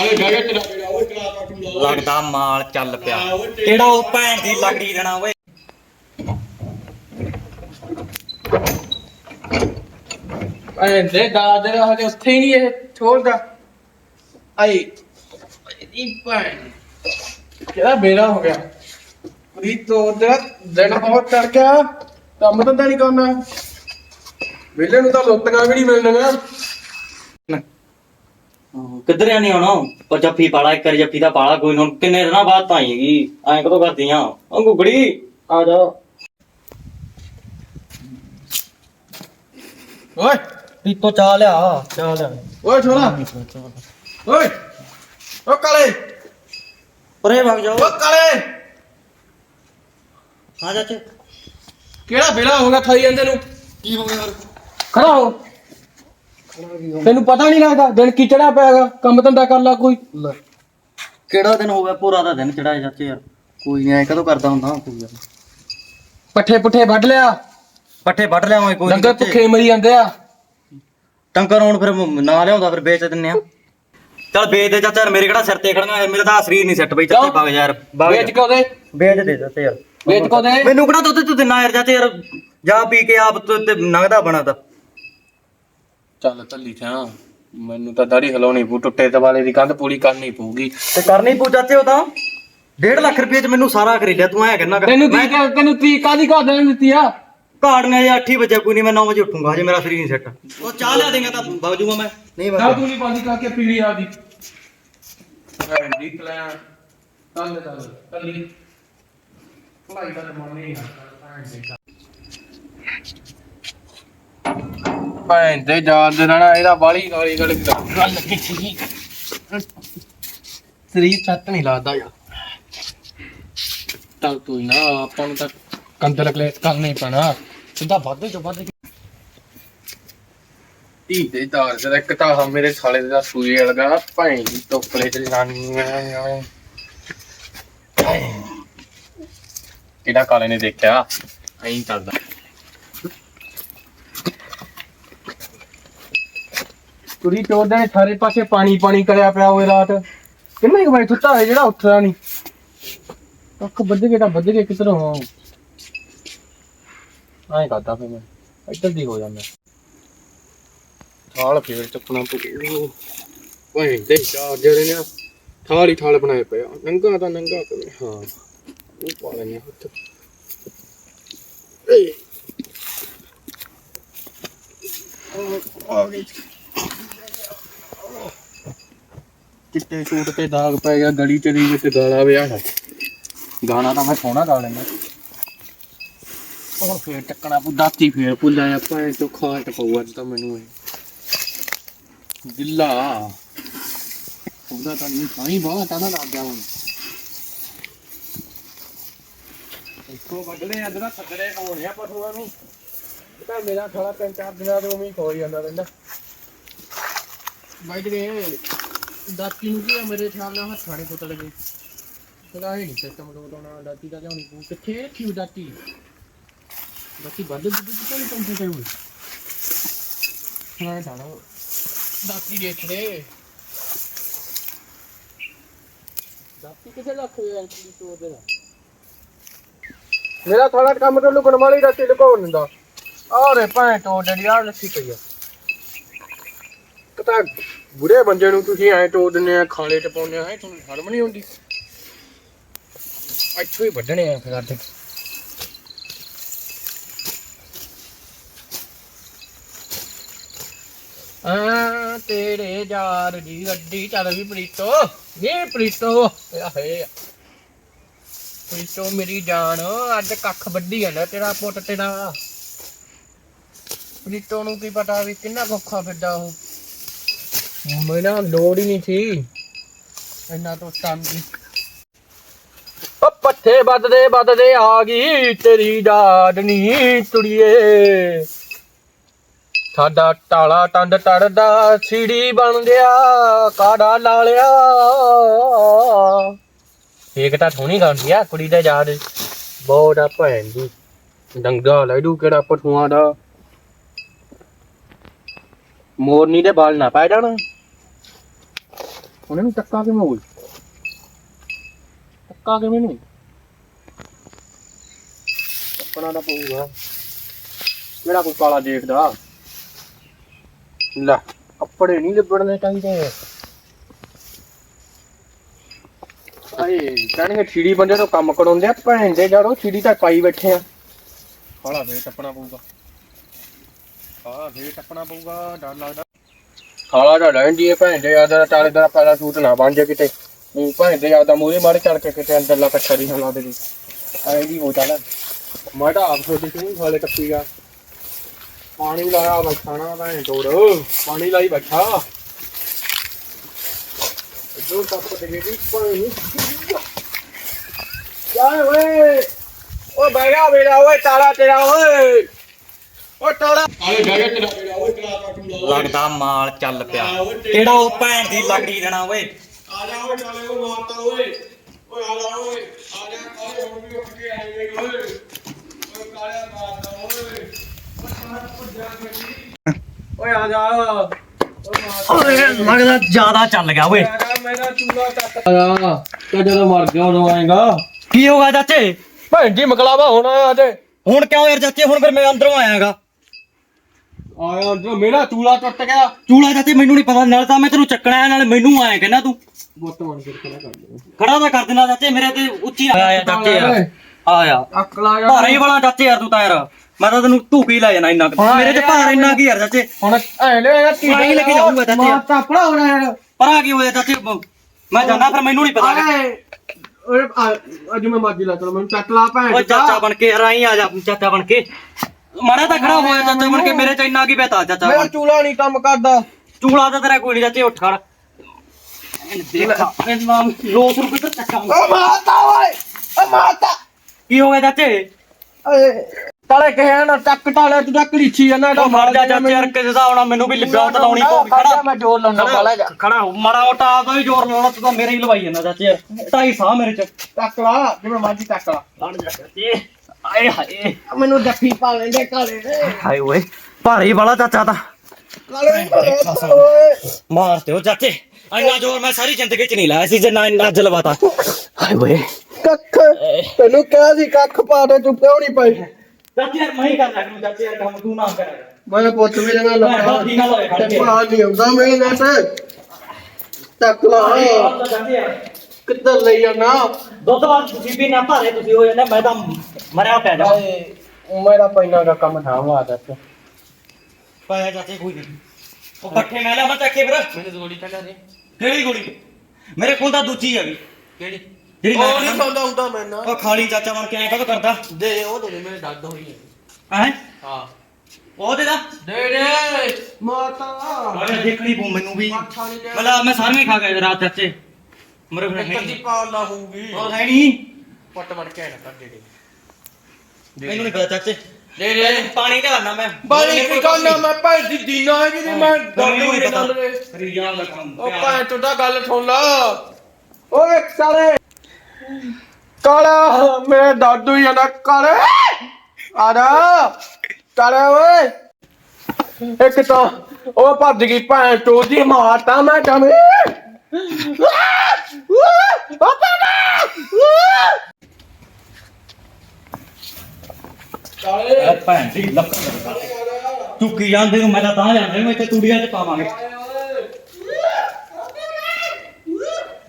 ਆਲੇ ਚਲਾ ਲਾ ਲੱਗਦਾ ਮਾਲ ਚੱਲ ਪਿਆ। ਕਿਹੜਾ ਉਹ ਭੈਣ ਦੀ ਲੱਗੜੀ ਦੇਣਾ ਓਏ? ਐਂ ਦੇ ਦਾਦ ਦੇ ਹਲੇ ਉੱਥੇ ਹੀ ਨਹੀਂ ਇਹ ਛੋੜਦਾ ਆਈ ਇਹਦੀ ਭੈਣ। ਕਿਹੜਾ ਬੇੜਾ ਹੋ ਗਿਆ? ਪੂਰੀ ਤੋਂ ਦਾ ਦਿਨ ਬਹੁਤ ਚੜ ਗਿਆ ਕੰਮ ਧੰਦਾ ਨਹੀਂ ਕਰਨਾ। ਵੇਲੇ ਨੂੰ ਤਾਂ ਲੋਟੀਆਂ ਵੀ ਨਹੀਂ ਮਿਲਣੀਆਂ ਕਿੱਧਰ ਨਹੀਂ ਆਉਣਾ ਉਹ ਜੱਫੀ ਪਾਲਾ ਇੱਕ ਵਾਰੀ ਜੱਫੀ ਦਾ ਪਾਲਾ ਕੋਈ ਨਾ ਕਿੰਨੇ ਦਿਨਾਂ ਬਾਅਦ ਤਾਂ ਆਏਗੀ ਐਂ ਕਦੋਂ ਕਰਦੀਆਂ ਉਹ ਗੁਗੜੀ ਆ ਜਾ। ਓਏ! ਪੀਤੋ ਚਾਹ ਲਿਆ ਚਾਹ ਲਿਆ। ਓਏ ਛੋਰਾ ਓਏ! ਓ ਕਾਲੇ! ਪਰੇ ਵਗ ਜਾਓ। ਓ ਕਾਲੇ! ਹਾਂ ਚਾਚੇ ਕਿਹੜਾ ਬੇੜਾ ਹੋ ਗਿਆ ਥਾਈ ਜਾਂਦੇ ਨੂੰ? ਕੀ ਹੋ ਗਿਆ ਯਾਰ ਖੜਾ ਹੋ। ਤੈਨੂੰ ਪਤਾ ਨਹੀਂ ਲੱਗਦਾ ਦਿਨ ਕੀ ਚੜਾ ਪਿਆਗਾ ਕੰਮ ਧੰਦਾ ਕਰ ਲਾ ਕੋਈ। ਕਿਹੜਾ ਦਿਨ ਹੋ ਗਿਆ ਪੂਰਾ ਦਾ ਦਿਨ ਚੜਾਇਆ ਚਾਚੇ ਯਾਰ। ਕੋਈ ਨਹੀਂ ਐ ਕਦੋਂ ਕਰਦਾ ਹੁੰਦਾ ਕੋਈ ਯਾਰ ਪੱਠੇ ਪੁੱਠੇ ਵੱਢ ਲਿਆ। ਪੱਠੇ ਵੱਢ ਲਿਆਵਾਂ ਕੋਈ ਡੰਗਰ ਭੁੱਖੇ ਮਰੀ ਜਾਂਦੇ ਆ। ਟੰਕਰ ਹੁਣ ਫਿਰ ਮ- ਨਾ ਲਿਆਉਂਦਾ ਫਿਰ ਵੇਚ ਦਿੰਨੇ ਆ। ਚੱਲ ਵੇਚ ਦੇ ਚਾਚਾ ਯਾਰ ਮੇਰੇ ਕਿਹੜਾ ਸਿਰ ਤੇ ਖੜਨਾ ਮੇਰਾ ਤਾਂ ਸਰੀਰ ਨਹੀਂ ਸੈੱਟ ਬਈ ਚਾਚੇ ਕਿਉਂ? ਵਗ ਯਾਰ ਵਗ ਵੇਚ ਜਾ। ਕੇ ਉਹਦੇ ਵੇਚ ਦੇ ਚਾਚੇ ਯਾਰ। ਵੇਚ ਕੋ ਦੇ। ਮੈਨੂੰ ਕਿਹੜਾ ਦੁੱਧ ਤੂੰ ਦਿਨਾ ਯਾਰ ਚਾਚੇ ਯਾਰ ਜਾ ਪੀ ਕੇ ਆਪ ਤੇ ਨਗਦਾ ਬਣਾ ਤਾ। ਚੱਲ ਤੱਲੀ ਥਾਂ। ਮੈਨੂੰ ਤਾਂ ਦਾੜੀ ਹਿਲਾਉਣੀ ਪੂ ਟੁੱਟੇ ਦਵਾਲੇ ਦੀ ਕੰਧ ਪੂਰੀ ਕਰਨੀ ਪਊਗੀ। ਤੇ ਕਰਨੀ ਪੂ ਚਾਚੇ ਉਹ ਤਾਂ। 1.5 ਲੱਖ ਰੁਪਏ ਚ ਮੈਨੂੰ ਸਾਰਾ ਖਰੀਦਿਆ ਤੂੰ ਐ ਕਹਿੰਦਾ ਤੈਨੂੰ ਤੀ ਤੈਨੂੰ ਤੀ ਕਾਦੀ ਘਰ ਦੇਣ ਦਿੱਤੀ ਆ? ਕਾੜਨੇ ਜੇ 8 ਵਜੇ ਕੋਈ ਨਹੀਂ ਮੈਂ 9 ਵਜੇ ਉੱਠੂੰਗਾ ਜੇ ਮੇਰਾ ਸਰੀਰ ਨਹੀਂ ਸੈੱਟ ਉਹ ਚਾਹ ਲਿਆ ਦੇਗਾ ਤਾਂ ਵਗ ਮੈਂ। ਨਹੀਂ ਵਗ ਤੂੰ ਨਹੀਂ ਪਾਦੀ ਕਰਕੇ ਪੀੜੀ ਆ ਦੀ ਐਂਡੀ ਕਲਿਆ ਚੱਲ ਚੱਲ ਤੱਲੀ ਭਲਾਈ ਦਾ ਮਨ ਨਹੀਂ ਆ ਭੈਣ ਦੇ ਜਾਨ ਦੇ ਨਾਲ ਇਹਦਾ ਬਾਲੀ ਗਾਲੀ ਗਲ ਗੱਲ ਕੀਤੀ ਸਰੀਰ ਛੱਤ ਨਹੀਂ ਲੱਗਦਾ ਯਾਰ। ਤਾਂ ਤੂੰ ਨਾ ਆਪਾਂ ਨੂੰ ਤਾਂ ਕੰਦਰ ਕਲੇਸ ਕਰਨਾ ਹੀ ਪੈਣਾ। ਸਿੱਧਾ ਵੱਧ ਚੋਂ ਵੱਧ ਧੀ ਦੇ ਦਾਰ ਜਰਾ ਇੱਕ ਤਾਂ ਆਹ ਮੇਰੇ ਸਾਲੇ ਦਾ ਸੂਈ ਲਗਾ ਭੈਣ ਦੀ ਟੋਪਲੇ ਚ ਜਾਨੀ ਕਿਹੜਾ ਕਾਲੇ ਨੇ ਦੇਖਿਆ। ਐਂ ਚੱਲਦਾ। ਕੁੜੀ ਚੋਦਾ ਨੇ, ਸਾਰੇ ਪਾਸੇ ਪਾਣੀ ਪਾਣੀ ਕਰਿਆ ਪਿਆ ਹੋਏ ਰਾਤ। ਕਿੰਨੇ ਕੁ ਵਜੇ ਸੁੱਤਾ ਹੋਇਆ ਜਿਹੜਾ ਉੱਠਦਾ ਨਹੀਂ ਅੱਖ ਵੱਜ ਕੇ ਤਾਂ ਵੱਜ ਕੇ ਕਿਧਰੋਂ ਐਂ ਕਰਦਾ ਫੇ ਮੈਂ, ਇੱਧਰ ਦੀ ਹੋ ਜਾਂਦਾ। ਥਾਲ ਫੇਰ ਚੱਕਣਾ ਪਊ। ਓਏ ਦੇ ਚਾਰ ਜਿਹੜੇ ਨੇ ਥਾਲ ਹੀ ਥਾਲ ਬਣਾਏ ਪਿਆ ਨੰਗਾ ਤਾਂ ਨੰਗਾ ਕਰੇ, ਹਾਂ। ਉਹ ਪਾ ਲੈਣੇ ਹੱਥ। ਏ! ਆ ਗਈ। ਚਿੱਟੇ ਸੂਟ ਤੇ ਦਾਗ ਪੈ ਗਿਆ, ਗਲੀ ਚਲੀ ਵਿੱਚ ਗਾਲਾ ਵਿਆਹ ਹੈ ਗਾਣਾ ਤਾਂ ਮੈਂ ਸੋਹਣਾ ਗਾ ਲੈਂਦਾ। ਹੁਣ ਫੇਰ ਟੱਕਣਾ ਪੂ ਦਾਤੀ ਫੇਰ ਭੁੱਲ ਆਇਆ, ਭਾਵੇਂ ਤੋਂ ਖਾਟ ਪਊ ਅੱਜ ਤਾਂ ਮੈਨੂੰ ਇਹ। ਗਿੱਲਾ। ਉਹਦਾ ਤਾਂ ਨਹੀਂ ਖਾਈ ਬਹੁਤ ਤਾਂ ਲੱਗ ਗਿਆ ਹੁਣ। ਇੱਕੋ ਵੱਢਣੇ ਅੱਜ ਦਾ ਸੱਜਰੇ ਹੋਣੇ ਆ ਪਸ਼ੂਆਂ ਨੂੰ। ਤਾਂ ਮੇਰਾ ਥੋੜਾ ਤਿੰਨ ਚਾਰ ਦਿਨਾਂ ਤੋਂ ਉਵੇਂ ਹੀ ਖੋਈ ਜਾਂਦਾ ਰਹਿੰਦਾ। ਬਾਈ ਜਿਹੜੇ ਦਾਤੀ ਨੂੰ ਕੀ ਆ ਮੇਰੇ ਖਿਆਲ ਨਾਲ ਹੱਥਾਂ ਨੇ ਕੁੱਟ ਲਗੇ। ਤੇਰਾ ਇਹ ਨਹੀਂ ਸਿਸਟਮ ਲੋਟਾਉਣਾ ਦਾਤੀ ਦਾ ਲਿਆਉਣੀ ਪਊ। ਕਿੱਥੇ ਥੀ ਦਾਤੀ? ਦਾਤੀ ਵੱਧ ਦੁੱਧ ਕਿੱਥੇ ਨਹੀਂ ਪੰਪੇ ਤੇ ਹੋਈ। ਹਾਂ ਜਾਣਾ। ਦਾਤੀ ਦੇਖ ਲੈ। ਦਾਤੀ ਕਿੱਥੇ ਲੱਖ ਹੋਇਆ ਐਂਟੀ ਸਟੋਰ ਦੇ ਦਾ ਮੇਰਾ ਥੋੜਾ ਕੰਮ ਤੋਂ ਲੁਕਣ ਵਾਲੀ ਦਾਤੀ ਲੁਕਾਉਣ ਦਿੰਦਾ। ਆਰੇ ਭਾਂ ਟੋ ਡੜੀ ਲੱਸੀ ਪਈ ਆ। ਕਤਾ ਬੁੜੇ ਬੰਦੇ ਨੂੰ ਤੁਸੀਂ ਐ ਟੋ ਦਿੰਦੇ ਆ, ਖਾਲੇ ਚ ਪਾਉਂਦੇ ਆ, ਐ ਤੁਹਾਨੂੰ ਸ਼ਰਮ ਨਹੀਂ ਆਉਂਦੀ? ਅੱਛੋ ਹੀ ਵੱਢਣੇ ਆ ਫਿਰ ਅੱਜ ਆ ਤੇਰੇ ਯਾਰ ਦੀ ਗੱਡੀ ਚੱਲ ਵੀ ਪ੍ਰੀਤੋ ਇਹ ਪ੍ਰੀਤੋ ਆਹੇ ਪ੍ਰੀਤੋ ਮੇਰੀ ਜਾਨ, ਅੱਜ ਕੱਖ ਵੱਢੀ ਜਾਂਦਾ ਤੇਰਾ ਪੁੱਤ ਤੇਰਾ। ਪ੍ਰੀਤੋ ਨੂੰ ਕੀ ਪਤਾ ਵੀ ਕਿੰਨਾ ਕੋਖਾ ਫਿਰਦਾ ਉਹ। ਮੇਰਾ ਲੋੜ ਹੀ ਨਹੀਂ ਸੀ। ਇੰਨਾ ਤੋਂ ਟਾਈਮ ਦੀ ਓ ਪੱਠੇ ਵੱਧਦੇ ਵੱਧਦੇ ਆ ਗਈ ਤੇਰੀ ਡਾਡਨੀ ਤੁੜੀਏ। ਸਾਡਾ ਟਾਲਾ ਟੰਡ ਟੜਦਾ ਸੀੜੀ ਬਣ ਗਿਆ ਕਾੜਾ ਲਾਲਿਆ। ਇੱਕ ਤਾਂ ਸੋਹਣੀ ਗਾਉਂਦੀ ਆ ਕੁੜੀ ਦਾ ਯਾਦ ਬਹੁਤ ਆ ਭੈਣ ਦੀ। ਡੰਗਾ ਲੈਡੂ ਕਿਹੜਾ ਪਠੂਆਂ ਦਾ। ਮੋਰਨੀ ਦੇ ਬਾਲ ਨਾ ਪੈ ਜਾਣ। ਉਹਨੇ ਨੂੰ ਟੱਕਾ ਕਿਵੇਂ ਹੋਈ ਟੱਕਾ ਕਿਵੇਂ ਨਹੀਂ ਟੱਕਣਾ ਤਾਂ ਪਊਗਾ ਕਿਹੜਾ ਕੋਈ ਕਾਲਾ ਦੇਖਦਾ ਲੈ ਕੱਪੜੇ ਨਹੀਂ ਲਿਬੜਨੇ ਚਾਹੀਦੇ ਆਏ ਕਹਿਣਗੇ ਛਿੜੀ ਬੰਦੇ ਤੋਂ ਕੰਮ ਕਰਾਉਂਦੇ ਆ ਭੈਣ ਦੇ ਜੜੋ ਛਿੜੀ ਤਾਂ ਪਾਈ ਬੈਠੇ ਆ ਕਾਲਾ ਫੇਰ ਟੱਪਣਾ ਪਊਗਾ ਕਾਲਾ ਫੇਰ ਟੱਪਣਾ ਪਊਗਾ ਡਰ ਲੱਗਦਾ ਕਾਲਾ ਦਾ ਲੈਂਦੀ ਹੈ ਭੈਣ ਦੇ ਯਾਦ ਦਾ ਟਾਲੇ ਦਾ ਪਹਿਲਾ ਸੂਟ ਨਾ ਬਣ ਜਾ ਕਿਤੇ। ਉਹ ਭੈਣ ਦੇ ਯਾਦ ਦਾ ਮੂਹਰੇ ਮਾਰੇ ਚੱਲ ਕੇ ਕਿਤੇ ਅੰਦਰਲਾ ਕੱਛਾ ਨਹੀਂ ਹਲਾ ਦੇ ਆਏ ਦੀ ਹੋ ਚੱਲ ਮੈਂ ਤਾਂ ਆਪ ਛੋਟੀ ਸੀ ਹਾਲੇ ਟੱਪੀ ਗਿਆ ਪਾਣੀ ਲਾਇਆ ਬੈਠਾ ਨਾ ਭੈਣ ਤੋੜ ਪਾਣੀ ਲਾਈ ਬੈਠਾ। ਜੋ ਟੱਪ ਦੇ ਗਈ ਪਾਣੀ। ਯਾਰ ਓਏ। ਓ ਬੈਗਾ ਮੇਰਾ ਓਏ ਤਾਲਾ ਤੇਰਾ, ਓਏ। ਓ ਤਾਲਾ। ਆਲੇ ਬੈਗਾ ਤੇਰਾ ਮੇਰਾ ਓਏ ਤੇਰਾ। ਟੂੜਾ ਲੱਗਦਾ ਮਾਲ ਚੱਲ ਪਿਆ। ਕਿਹੜਾ ਉਹ ਭੈਣ ਦੀ ਲੱਗੜੀ ਦੇਣਾ ਓਏ? ਆ ਜਾ ਓਏ ਨਾਲੇ ਉਹ ਮਾਰਤਾ ਓਏ। ਓਏ ਆ ਜਾ ਓਏ ਆ ਜਾ ਕਾਲੇ ਹੁਣ ਵੀ ਉੱਠ ਕੇ ਆਏਗੇ ਓਏ। ਓਏ ਕਾਲੇ ਮਾਰਦਾ ਓਏ। ਓਏ ਆ ਜਾ। ਓਏ ਲੱਗਦਾ ਜ਼ਿਆਦਾ ਚੱਲ ਗਿਆ ਓਏ। ਮੇਰਾ ਚੂਲਾ ਕੱਟ ਆ ਤੇ ਜਦੋਂ ਮਰ ਗਿਆ ਉਦੋਂ ਆਏਗਾ। ਕੀ ਹੋ ਗਿਆ ਚਾਚੇ? ਭੈਣ ਜੀ ਮਕਲਾਵਾ ਹੋਣਾ ਆ ਤੇ ਹੁਣ ਕਿਉਂ ਯਾਰ ਚਾਚੇ? ਹੁਣ ਫਿਰ ਮੈਂ ਅੰਦਰੋਂ ਆਇਆਗਾ। ਆਇਆ ਜੋ ਮੇਰਾ ਚੂਲਾ ਟੁੱਟ ਗਿਆ। ਚੂਲਾ ਚਾਚੇ ਮੈਨੂੰ ਨਹੀਂ ਪਤਾ ਨਾਲ ਤਾਂ ਮੈਂ ਤੈਨੂੰ ਚੱਕਣਾ ਹੈ ਨਾਲ ਮੈਨੂੰ ਆਇਆ ਕਹਿੰਦਾ ਤੂੰ। ਗੁੱਤ ਬਣ ਕੇ ਖੜਾ ਕਰ ਦੇ। ਖੜਾ ਤਾਂ ਕਰ ਦੇਣਾ ਚਾਚੇ ਮੇਰੇ ਤੇ ਉੱਚੀ ਨਾ ਆਇਆ ਚਾਚੇ ਯਾਰ। ਆਇਆ। ਅਕਲਾ ਭਾਰਾ ਹੀ ਬੜਾ ਚਾਚੇ ਯਾਰ ਤੂੰ ਤਾਂ ਯਾਰ। ਮੈਂ ਤਾਂ ਤੈਨੂੰ ਧੂਕੀ ਲੈ ਜਾਣਾ ਇੰਨਾ ਕੁ। ਹਾਂ, ਮੇਰੇ ਤੇ ਭਾਰ ਇੰਨਾ ਕੀ ਯਾਰ ਚਾਚੇ। ਹੁਣ ਐ ਲੈ ਆ ਤੀ ਪਾਣੀ ਲੈ ਕੇ ਜਾਊਂਗਾ ਚਾਚੇ। ਮਾਰ ਤਾਪੜਾ ਹੋਣਾ ਯਾਰ। ਪਰਾਂ ਕੀ ਹੋਇਆ ਚਾਚੇ? ਮੈਂ ਜਾਣਾ ਫਿਰ ਮੈਨੂੰ ਨਹੀਂ ਪਤਾ। ਓਏ ਆ- ਅੱਜ ਮੈਂ ਮਾਜੀ ਲਾ ਚਲੋ ਮੈਨੂੰ ਚੱਕ ਲਾ ਭੈਣ ਓਏ ਚਾਚਾ ਬਣ ਕੇ ਯਾਰ ਆਈ ਆ ਜਾ ਚਾਚਾ ਬਣ ਕੇ। ਮਾੜਾ ਤਾਂ ਖੜਾ ਹੋਇਆ ਚਾਚਾ ਬਣ ਕੇ ਮੇਰੇ ਚ ਇੰਨਾ ਕੀ ਪਤਾ ਚਾਚਾ ਮੇਰਾ ਚੂਲਾ ਨਹੀਂ ਕੰਮ ਕਰਦਾ। ਚੂਲਾ ਤਾਂ ਤੇਰਾ ਕੋਈ ਨਹੀਂ ਚਾਚੇ ਉੱਠ ਖੜ। ਇਹਨੂੰ ਦੇਖਾ ਇਹਨਾਂ ਲੋਕ ਨੂੰ ਕਿੱਧਰ ਚੱਕਾ ਓ ਮਾਤਾ ਓਏ ਓ ਮਾਤਾ ਕੀ ਹੋ ਗਿਆ ਚਾਚੇ? ਓਏ ਤਾਲੇ ਕਹੇ ਨਾ ਟੱਕ ਟਾਲੇ ਤੂੰ ਟੱਕ ਲੀਚੀ ਜਾਂਦਾ ਉਹ ਮਰ ਜਾ ਚਾਚੇ ਯਾਰ ਕਿਸੇ ਦਾ ਆਉਣਾ ਮੈਨੂੰ ਵੀ ਲਿਬਾ ਤਾਂ ਲਾਉਣੀ ਪਊਗੀ ਖੜਾ। ਮੈਂ ਜੋਰ ਲਾਉਣਾ ਬਾਲਾ ਜਾ। ਖੜਾ ਹੋ, ਮਾੜਾ ਮੋਟਾ ਆਪਦਾ ਵੀ ਜ਼ੋਰ ਲਾਉਣਾ ਤੂੰ ਤਾਂ ਮੇਰੇ ਹੀ ਲਵਾਈ ਜਾਂਦਾ ਚਾਚੇ। ਯਾਰ ਢਾਈ ਸਾਹ ਮੇਰੇ ਚ। ਟੱਕ ਲਾ ਜਿਵੇਂ ਮਾਜੀ ਟੱਕ ਲਾ। ਲੜ ਜਾ ਚਾਚੇ। ਆਏ ਹਾਏ। ਮੈਨੂੰ ਜੱਫੀ ਪਾ ਲੈਂਦੇ ਕਾਲੇ। ਨੇ ਹਾਏ ਓਏ ਭਾਰੀ ਵਾਲਾ ਚਾਚਾ ਤਾਂ। ਕਾਲੇ ਓਏ। ਮਾਰ ਤੇ ਉਹ ਚਾਚੇ। ਇੰਨਾ ਜ਼ੋਰ ਮੈਂ ਸਾਰੀ ਜ਼ਿੰਦਗੀ ਚ ਨਹੀਂ ਲਾਇਆ ਸੀ ਜਿੰਨਾ ਇੰਨਾ ਜਲਵਾਤਾ। ਹਾਏ ਓਏ। ਕੱਖ ਤੈਨੂੰ ਕਿਹਾ ਸੀ ਕੱਖ ਪਾ ਦੇ ਤੂੰ ਕਿਉਂ ਨਹੀਂ ਪਾਈ? ਚਾਚੇ ਯਾਰ ਮੈਂ ਹੀ ਕਰ ਸਕਦਾ ਚਾਚੇ ਯਾਰ ਕੰਮ ਤੂੰ ਨਾ ਕਰ। ਮੈਂ ਪੁੱਤ ਮੇਰੇ ਨਾਲ ਮੈਂ ਲੱਗਾ ਤੇ ਪਾ ਨਹੀਂ ਆਉਂਦਾ ਮੇਰੇ ਨਾਲ। ਤੇ ਟੱਕ ਲਾ ਚਾਚੇ ਯਾਰ। ਕਿੱਧਰ ਲਈ ਜਾਣਾ? ਦੁੱਧ ਵਾਲ ਤੁਸੀਂ ਵੀ ਨਾ ਭਾਰੇ ਤੁਸੀਂ ਹੋ ਜਾਂਦੇ ਮੈਂ ਤਾਂ ਮਰਿਆ ਪਿਆ ਜਾ। ਮੇਰਾ ਪੈਨਾ ਦਾ ਕੰਮ ਨਾ ਵਾ ਦੱਸ ਪਾਇਆ ਚਾਚੇ ਕੋਈ ਨਹੀਂ ਉਹ ਪੱਠੇ ਮੈਂ ਲਿਆ ਚੱਕੇ ਫਿਰ। ਮੈਨੂੰ ਗੋਲੀ ਚੱਲਿਆ ਦੇ ਕਿਹੜੀ ਗੋਲੀ? ਮੇਰੇ ਕੋਲ ਤਾਂ ਦੂਜੀ ਹੈਗੀ। ਕਿਹੜੀ? ਜਿਹੜੀ ਉਹ ਨਹੀਂ ਮੈਂ ਖਾਂਦਾ ਹੁੰਦਾ ਮੈਂ ਨਾ ਉਹ ਖਾਲੀ ਚਾਚਾ ਬਣ ਕੇ ਐਂ ਕਦੋਂ ਕਰਦਾ? ਦੇ ਉਹ ਦੇ ਮੇਰੇ ਦਰਦ ਹੋਈ ਹੈ ਹੈ? ਹਾਂ। ਉਹ ਦੇ ਦਾ। ਦੇ ਦੇ। ਮਾਤਾ। ਅਰੇ ਦੇਖਣੀ ਪਊ ਮੈਨੂੰ ਵੀ। ਮਤਲਬ ਮੈਂ ਸਾਰੀਆਂ ਖਾ ਗਿਆ ਰਾਤ ਚਾਚੇ। ਮਰੇ ਫਿਰ ਹੈ ਪਾਲ ਲਾ ਹੋਊਗੀ। ਉਹ ਹੈ ਨਹੀਂ। ਪੱਟ ਵੜ ਕੇ ਨਾ ਕਰ ਦੇ ਦੇ। ਮੈਨੂੰ ਨਹੀਂ ਪਤਾ ਚਾਚੇ। ਦੇ ਦੇ। ਪਾਣੀ ਲਿਆਣਾ ਮੈਂ। ਬਾਈ ਕੀ ਕਰਨਾ ਮੈਂ ਭੈਣ ਦੀ ਦੀਨਾ ਜਿਹਦੀ ਮੈਂ ਮੈਨੂੰ ਮੇਰੇ ਨਹੀਂ ਪਤਾ। ਰੇ ਰੀਜਾਂ ਦਾ ਕੰਮ ਉਹ ਤੂੰ ਤਾਂ ਗੱਲ ਸੁਣ ਲਾ। ਓਏ ਕਾਲੇ ਕਾਲਾ ਮੇਰੇ ਦਾਦੂ ਹੀ ਜਾਂਦਾ ਕਾਲੇ। ਆ ਜਾ। ਕਾਲੇ ਓਏ। ਇੱਕ ਤਾਂ ਉਹ ਭੱਜ ਗਈ ਭੈਣ ਚੋਦ ਦੀ ਮਾਰਤਾ ਮੈਂ ਜਮੀ ਇਹ ਭੈਣ ਦੀ। ਲੱਕ ਚੁੱਕੀ ਜਾਂਦੇ ਨੂੰ ਮੈਂ ਤਾਂ ਤਾਂ ਜਾਂਦਾ ਮੈਂ ਇੱਥੇ ਤੂੜੀਆਂ 'ਚ ਪਾਵਾਂਗੇ।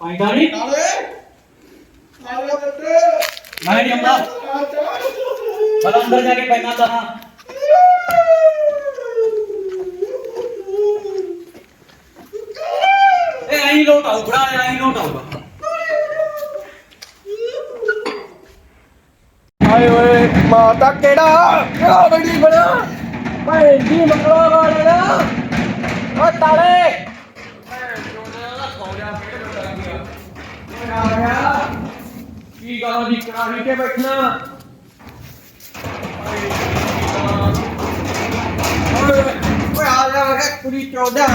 ਆਈਦਾ ਨਹੀਂ? ਮੈਂ ਨਹੀਂ ਤਾਂ ਅੰਦਰ ਜਾ ਕੇ ਪੈਣਾ ਤਾਂ। ਹਾਂ ਲੋਟ ਆਉ ਬੜਾ ਆਈ ਲੋਟ ਆਊਗਾ। ਹਾਏ ਓਏ ਮਾਤਾ ਕਿਹੜਾ? ਆ ਬੜੀ ਬਣਾ ਭੈਣ ਦੀ ਮੰਗਲਾ ਵਾਲੇ ਓ ਤਾਲੇ। ਕੀ ਗਾਲਾਂ ਦੀ ਕਰਾਹੀ ਤੇ ਬੈਠਣਾ? ਓਏ ਓਏ ਆ ਜਾ ਵੇ ਕੁੜੀ ਚੋਦਾ